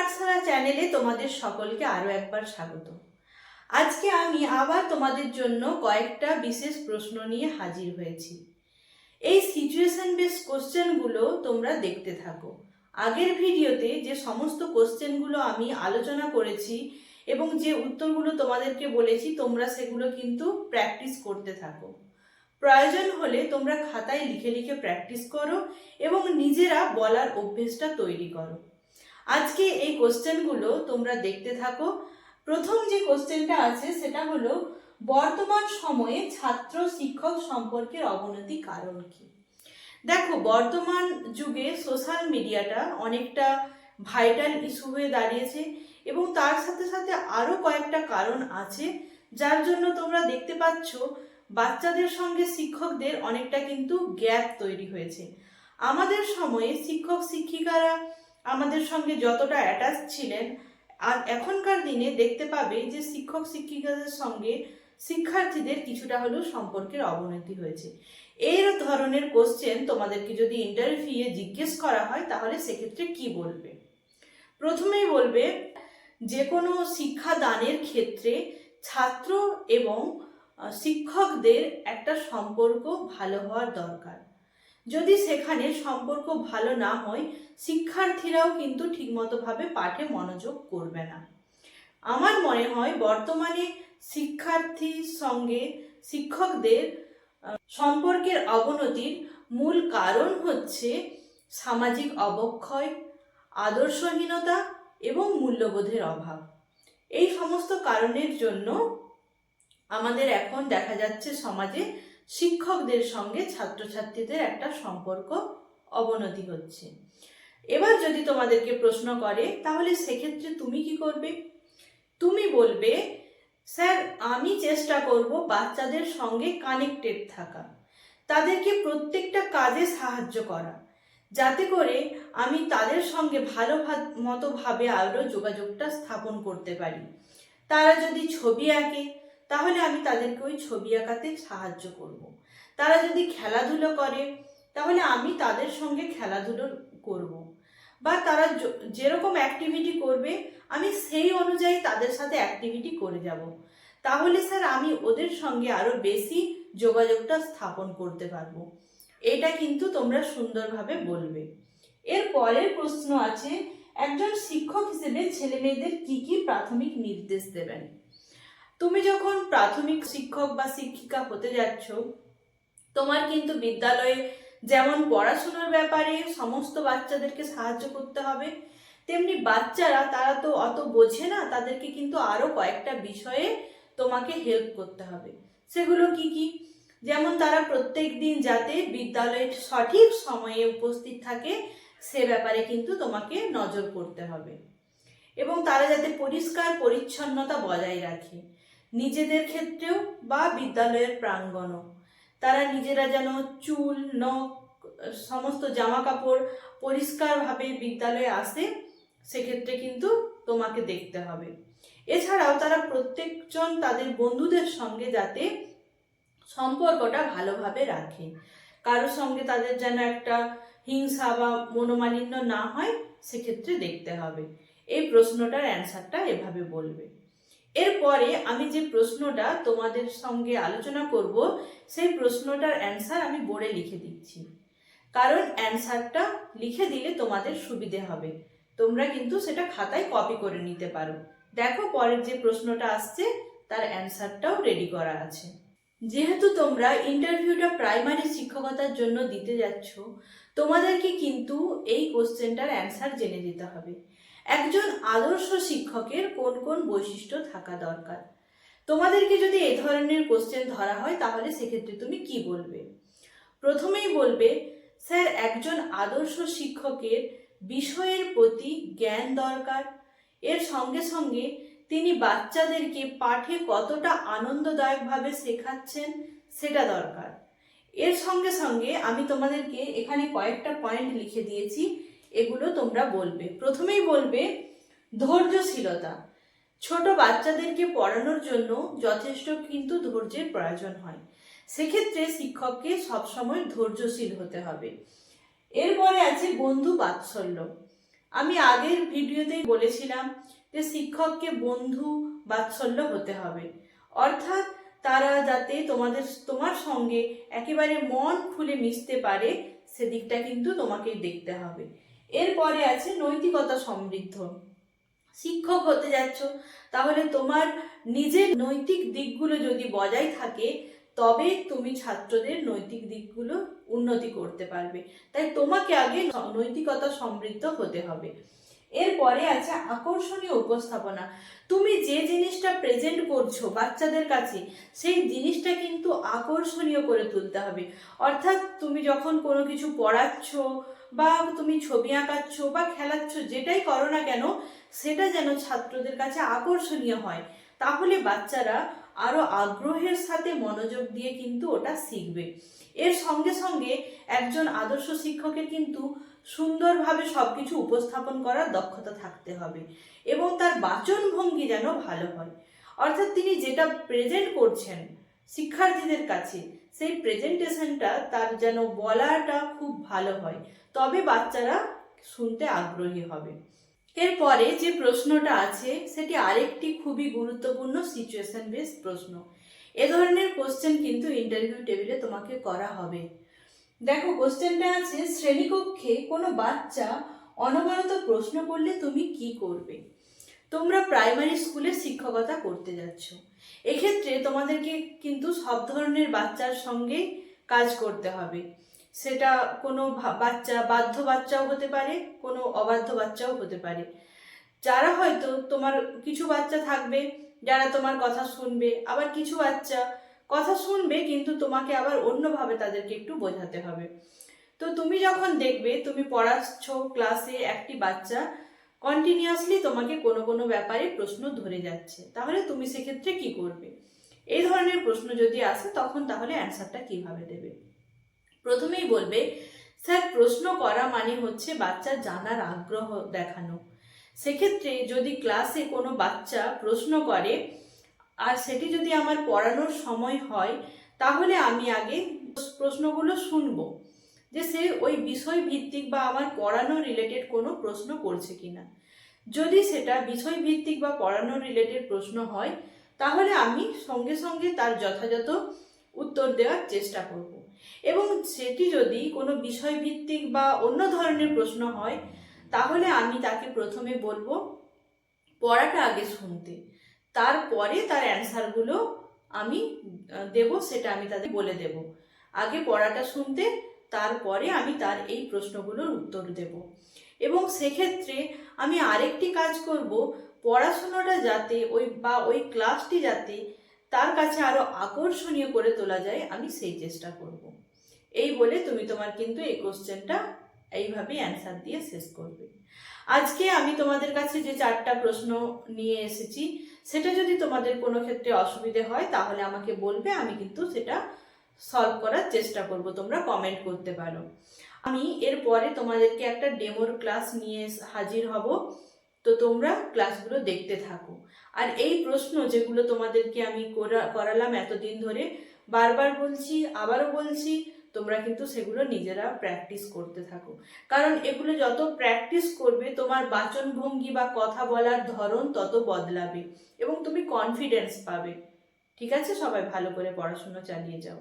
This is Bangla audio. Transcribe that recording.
পাঠশালা চ্যানেলে তোমাদের সকলকে আরও একবার স্বাগত। আজকে আমি আবার তোমাদের জন্য কয়েকটা বিশেষ প্রশ্ন নিয়ে হাজির হয়েছি। এই সিচুয়েশন বেস কোশ্চেনগুলো তোমরা দেখতে থাকো। আগের ভিডিওতে যে সমস্ত কোশ্চেনগুলো আমি আলোচনা করেছি এবং যে উত্তরগুলো তোমাদেরকে বলেছি, তোমরা সেগুলো কিন্তু প্র্যাকটিস করতে থাকো। প্রয়োজন হলে তোমরা খাতায় লিখে লিখে প্র্যাকটিস করো এবং নিজেরা বলার অভ্যেসটা তৈরি করো। আজকে এই কোশ্চেনগুলো তোমরা দেখতে থাকো। প্রথম যে কোশ্চেনটা আছে, সেটা হলো, বর্তমান সময়ে ছাত্র শিক্ষক সম্পর্কের অবনতি কারণ কি? দেখো, বর্তমান যুগে সোশ্যাল মিডিয়াটা অনেকটা ভাইটাল ইস্যু হয়ে দাঁড়িয়েছে এবং তার সাথে সাথে আরও কয়েকটা কারণ আছে, যার জন্য তোমরা দেখতে পাচ্ছ, বাচ্চাদের সঙ্গে শিক্ষকদের অনেকটা কিন্তু গ্যাপ তৈরি হয়েছে। আমাদের সময়ে শিক্ষক শিক্ষিকারা আমাদের সঙ্গে যতটা অ্যাটাচ ছিলেন, আর এখনকার দিনে দেখতে পাবে যে শিক্ষক শিক্ষিকাদের সঙ্গে শিক্ষার্থীদের কিছুটা হলেও সম্পর্কের অবনতি হয়েছে। এই ধরনের কোশ্চেন তোমাদেরকে যদি ইন্টারভিউয়ে জিজ্ঞেস করা হয়, তাহলে সেক্ষেত্রে কি বলবে? প্রথমেই বলবে, যে কোনো শিক্ষাদানের ক্ষেত্রে ছাত্র এবং শিক্ষকদের একটা সম্পর্ক ভালো হওয়ার দরকার। যদি সেখানে সম্পর্ক ভালো না হয়, শিক্ষার্থীরাও কিন্তু ঠিকমতোভাবে পাঠে মনোযোগ করবে না। আমার মনে হয় বর্তমানে শিক্ষার্থীর সঙ্গে শিক্ষকদের সম্পর্কের অবনতির মূল কারণ হচ্ছে সামাজিক অবক্ষয়, আদর্শহীনতা এবং মূল্যবোধের অভাব। এই সমস্ত কারণের জন্য আমাদের এখন দেখা যাচ্ছে সমাজে শিক্ষকদের সঙ্গে ছাত্রছাত্রীদের একটা সম্পর্ক অবনতি হচ্ছে। এবার যদি তোমাদেরকে প্রশ্ন করে, তাহলে সেক্ষেত্রে তুমি কি করবে? তুমি বলবে, স্যার, আমি চেষ্টা করব বাচ্চাদের সঙ্গে কানেক্টেড থাকা। তাদেরকে প্রত্যেকটা কাজে সাহায্য করা। যাতে করে আমি তাদের সঙ্গে ভালো মতোভাবে আরও যোগাযোগটা স্থাপন করতে পারি। তারা যদি ছবি আঁকে তাহলে আমি তাদেরকে ওই ছবি আঁকাতে সাহায্য করব। তারা যদি খেলাধুলো করে, তাহলে আমি তাদের সঙ্গে খেলাধুলো করব। বা তারা যেরকম অ্যাক্টিভিটি করবে, আমি সেই অনুযায়ী তাদের সাথে অ্যাক্টিভিটি করে যাব তাহলে স্যার, আমি ওদের সঙ্গে আরও বেশি যোগাযোগটা স্থাপন করতে পারব এটা কিন্তু তোমরা সুন্দরভাবে বলবে এর পরের প্রশ্ন আছে, একজন শিক্ষক হিসেবে ছেলে মেয়েদের কি কি প্রাথমিক নির্দেশ দেবেন তুমি যখন প্রাথমিক শিক্ষক বা শিক্ষিকা হতে যাচ্ছ, তোমার কিন্তু বিদ্যালয়ে যেমন পড়াশোনার ব্যাপারে সমস্ত বাচ্চাদেরকে সাহায্য করতে হবে, তেমনি বাচ্চারা তারা তো অত বোঝে না, তাদেরকে কিন্তু আরও কয়েকটা বিষয়ে তোমাকে হেল্প করতে হবে। সেগুলো কি কি? যেমন তারা প্রত্যেক দিন যাতে বিদ্যালয়ে সঠিক সময়ে উপস্থিত থাকে, সে ব্যাপারে কিন্তু তোমাকে নজর করতে হবে। এবং তারা যাতে পরিষ্কার পরিচ্ছন্নতা বজায় রাখে। নিজেদের ক্ষেত্রেও বা বিদ্যালয়ের প্রাঙ্গণও। তারা নিজেরা যেন চুল, নখ, সমস্ত জামা কাপড় পরিষ্কারভাবে বিদ্যালয়ে আসে, সেক্ষেত্রে কিন্তু তোমাকে দেখতে হবে। এছাড়াও তারা প্রত্যেকজন তাদের বন্ধুদের সঙ্গে যাতে সম্পর্কটা ভালোভাবে রাখে। কারোর সঙ্গে তাদের যেন একটা হিংসা বা মনোমালিন্য না হয়, সেক্ষেত্রে দেখতে হবে। এই প্রশ্নটার অ্যান্সারটা এভাবে বলবে। এরপরে আমি যে প্রশ্নটা তোমাদের সঙ্গে আলোচনা করব, সেই প্রশ্নটার অ্যান্সার আমি বোর্ডে লিখে দিচ্ছি। কারণ অ্যান্সারটা লিখে দিলে তোমাদের সুবিধে হবে। তোমরা কিন্তু সেটা খাতায় কপি করে নিতে পারো। দেখো পরের যে প্রশ্নটা আসছে, তার অ্যান্সারটাও রেডি করা আছে। যেহেতু তোমরা ইন্টারভিউটা প্রাইমারি শিক্ষকতার জন্য দিতে যাচ্ছ, তোমাদেরকে কিন্তু এই কোশ্চেনটার অ্যান্সার জেনে যেতে হবে। একজন আদর্শ শিক্ষকের কোন কোন বৈশিষ্ট্য থাকা দরকার? তোমাদেরকে যদি এ ধরনের কোশ্চেন ধরা হয়, তাহলে সেক্ষেত্রে তুমি কি বলবে? প্রথমেই বলবে, স্যার, একজন আদর্শ শিক্ষকের বিষয়ের প্রতি জ্ঞান দরকার। এর সঙ্গে সঙ্গে তিনি বাচ্চাদেরকে পাঠে কতটা আনন্দদায়কভাবে শেখাচ্ছেন সেটা দরকার। এর সঙ্গে সঙ্গে আমি তোমাদেরকে এখানে কয়েকটা পয়েন্ট লিখে দিয়েছি। এগুলো তোমরা বলবে। প্রথমেই বলবে, ধৈর্যশীলতা। ছোট বাচ্চাদেরকে পড়ানোর জন্য যথেষ্ট কিন্তু ধৈর্যের প্রয়োজন হয়। সেক্ষেত্রে শিক্ষককে সবসময় ধৈর্যশীল হতে হবে। এরপরে আছে বন্ধু বাৎসল্য। আমি আগের ভিডিওতেই বলেছিলাম যে শিক্ষককে বন্ধু বাৎসল্য হতে হবে। অর্থাৎ তারা যাতে তোমাদের, তোমার সঙ্গে একেবারে মন খুলে মিশতে পারে, সেদিকটা কিন্তু তোমাকেই দেখতে হবে। এরপরে আছে নৈতিকতা সমৃদ্ধ। শিক্ষক হতে যাচ্ছ, তাহলে তোমার নিজের নৈতিক দিকগুলো যদি বজায় থাকে, তবে তুমি ছাত্রদের নৈতিক দিকগুলো উন্নতি করতে পারবে। তাই তোমাকে আগে নৈতিকতা সমৃদ্ধ হতে হবে। এরপরে আছে আকর্ষণীয় উপস্থাপনা। তুমি যে জিনিসটা প্রেজেন্ট করছ বাচ্চাদের কাছে, সেই জিনিসটা কিন্তু আকর্ষণীয় করে তুলতে হবে। অর্থাৎ তুমি যখন কোনো কিছু পড়াচ্ছ বা তুমি ছবি আঁকাচ্ছ বা খেলাচ্ছ, যেটাই করো না কেন, সেটা যেন ছাত্রদের কাছে আকর্ষণীয় হয়। তাহলে বাচ্চারা আরও আগ্রহের সাথে মনোযোগ দিয়ে কিন্তু ওটা শিখবে। এর সঙ্গে সঙ্গে একজন আদর্শ শিক্ষকের কিন্তু সুন্দরভাবে সবকিছু উপস্থাপন করার দক্ষতা থাকতে হবে এবং তার বাচন ভঙ্গি যেন ভালো হয়। অর্থাৎ তিনি যেটা প্রেজেন্ট করছেন শিক্ষার্থীদের কাছে, সেই প্রেজেন্টেশনটা তার যেন বলাটা খুব ভালো হয়, তবে বাচ্চারা শুনতে আগ্রহী হবে। এরপরে যে প্রশ্নটা আছে, সেটি আরেকটি খুবই গুরুত্বপূর্ণ সিচুয়েশন বেস প্রশ্ন। এ ধরনের কোশ্চেন কিন্তু ইন্টারভিউ টেবিলে তোমাকে করা হবে। দেখো কোশ্চেনটা আছে, শ্রেণীকক্ষে কোনো বাচ্চা অনবরত প্রশ্ন করলে তুমি কি করবে? তোমরা প্রাইমারি স্কুলে শিক্ষকতা করতে যাচ্ছ। এক্ষেত্রে তোমাদেরকে কিন্তু সব ধরনের বাচ্চার সঙ্গে কাজ করতে হবে। সেটা কোনো বাচ্চা বাধ্য বাচ্চাও হতে পারে, কোনো অবাধ্য বাচ্চাও হতে পারে। যারা হয়তো তোমার কিছু বাচ্চা থাকবে, যারা তোমার কথা শুনবে, আবার কিছু বাচ্চা কথা শুনবে, কিন্তু তোমাকে আবার অন্যভাবে তাদেরকে একটু বোঝাতে হবে। তো তুমি যখন দেখবে, তুমি পড়াচ্ছ ক্লাসে একটি বাচ্চা কন্টিনিউয়াসলি তোমাকে কোনো কোনো ব্যাপারে প্রশ্ন ধরে যাচ্ছে। তাহলে তুমি সেক্ষেত্রে কি করবে? এই ধরনের প্রশ্ন যদি আসে, তখন তাহলে অ্যান্সারটা কীভাবে দেবে? প্রথমেই বলবে, স্যার, প্রশ্ন করা মানে হচ্ছে বাচ্চা জানার আগ্রহ দেখানো। সেক্ষেত্রে যদি ক্লাসে কোনো বাচ্চা প্রশ্ন করে আর সেটি যদি আমার পড়ানোর সময় হয়, তাহলে আমি আগে প্রশ্নগুলো শুনব। যে সে ওই বিষয় ভিত্তিক বা আমার পড়ানো রিলেটেড কোনো প্রশ্ন করছে কিনা। যদি সেটা বিষয় ভিত্তিক বা পড়ানো রিলেটেড প্রশ্ন হয়, তাহলে আমি সঙ্গে সঙ্গে তার যথাযথ উত্তর দেওয়ার চেষ্টা করব। এবং সেটি যদি কোনো বিষয় ভিত্তিক বা অন্য ধরনের প্রশ্ন হয়, তাহলে আমি তাকে প্রথমে বলব, পড়াটা আগে শুনতে। তারপরে তার অ্যান্সারগুলো আমি দেব, সেটা আমি তাদের বলে দেব। আগে পড়াটা শুনতে, তারপরে আমি তার এই প্রশ্নগুলোর উত্তর দেব। এবং সেক্ষেত্রে আমি আরেকটি কাজ করব, পড়াশোনাটা যাতে ওই, বা ওই ক্লাসটি যাতে তার কাছে আরও আকর্ষণীয় করে তোলা যায়, আমি সেই চেষ্টা করব। এই বলে তুমি তোমার কিন্তু এই কোশ্চেনটা এইভাবেই অ্যান্সার দিয়ে শেষ করবে। আজকে আমি তোমাদের কাছে যে চারটা প্রশ্ন নিয়ে এসেছি সেটা যদি তোমাদের কোনো ক্ষেত্রে অসুবিধে হয়, তাহলে আমাকে বলবে, আমি কিন্তু সেটা সলভ করার চেষ্টা করব, তোমরা কমেন্ট করতে পারো। আমি এরপরে তোমাদেরকে একটা ডেমোর ক্লাস নিয়ে হাজির হব, তো তোমরা ক্লাসগুলো দেখতে থাকো। আর এই প্রশ্ন যেগুলো তোমাদেরকে আমি করা- করালাম এতদিন ধরে, বারবার বলছি, আবারও বলছি তোমরা কিন্তু সেগুলো নিজেরা প্র্যাকটিস করতে থাকো। কারণ এগুলো যত প্র্যাকটিস করবে, তোমার বাচনভঙ্গি বা কথা বলার ধরন তত বদলাবে এবং তুমি কনফিডেন্স পাবে। ঠিক আছে? সবাই ভালো করে পড়াশুনো চালিয়ে যাও।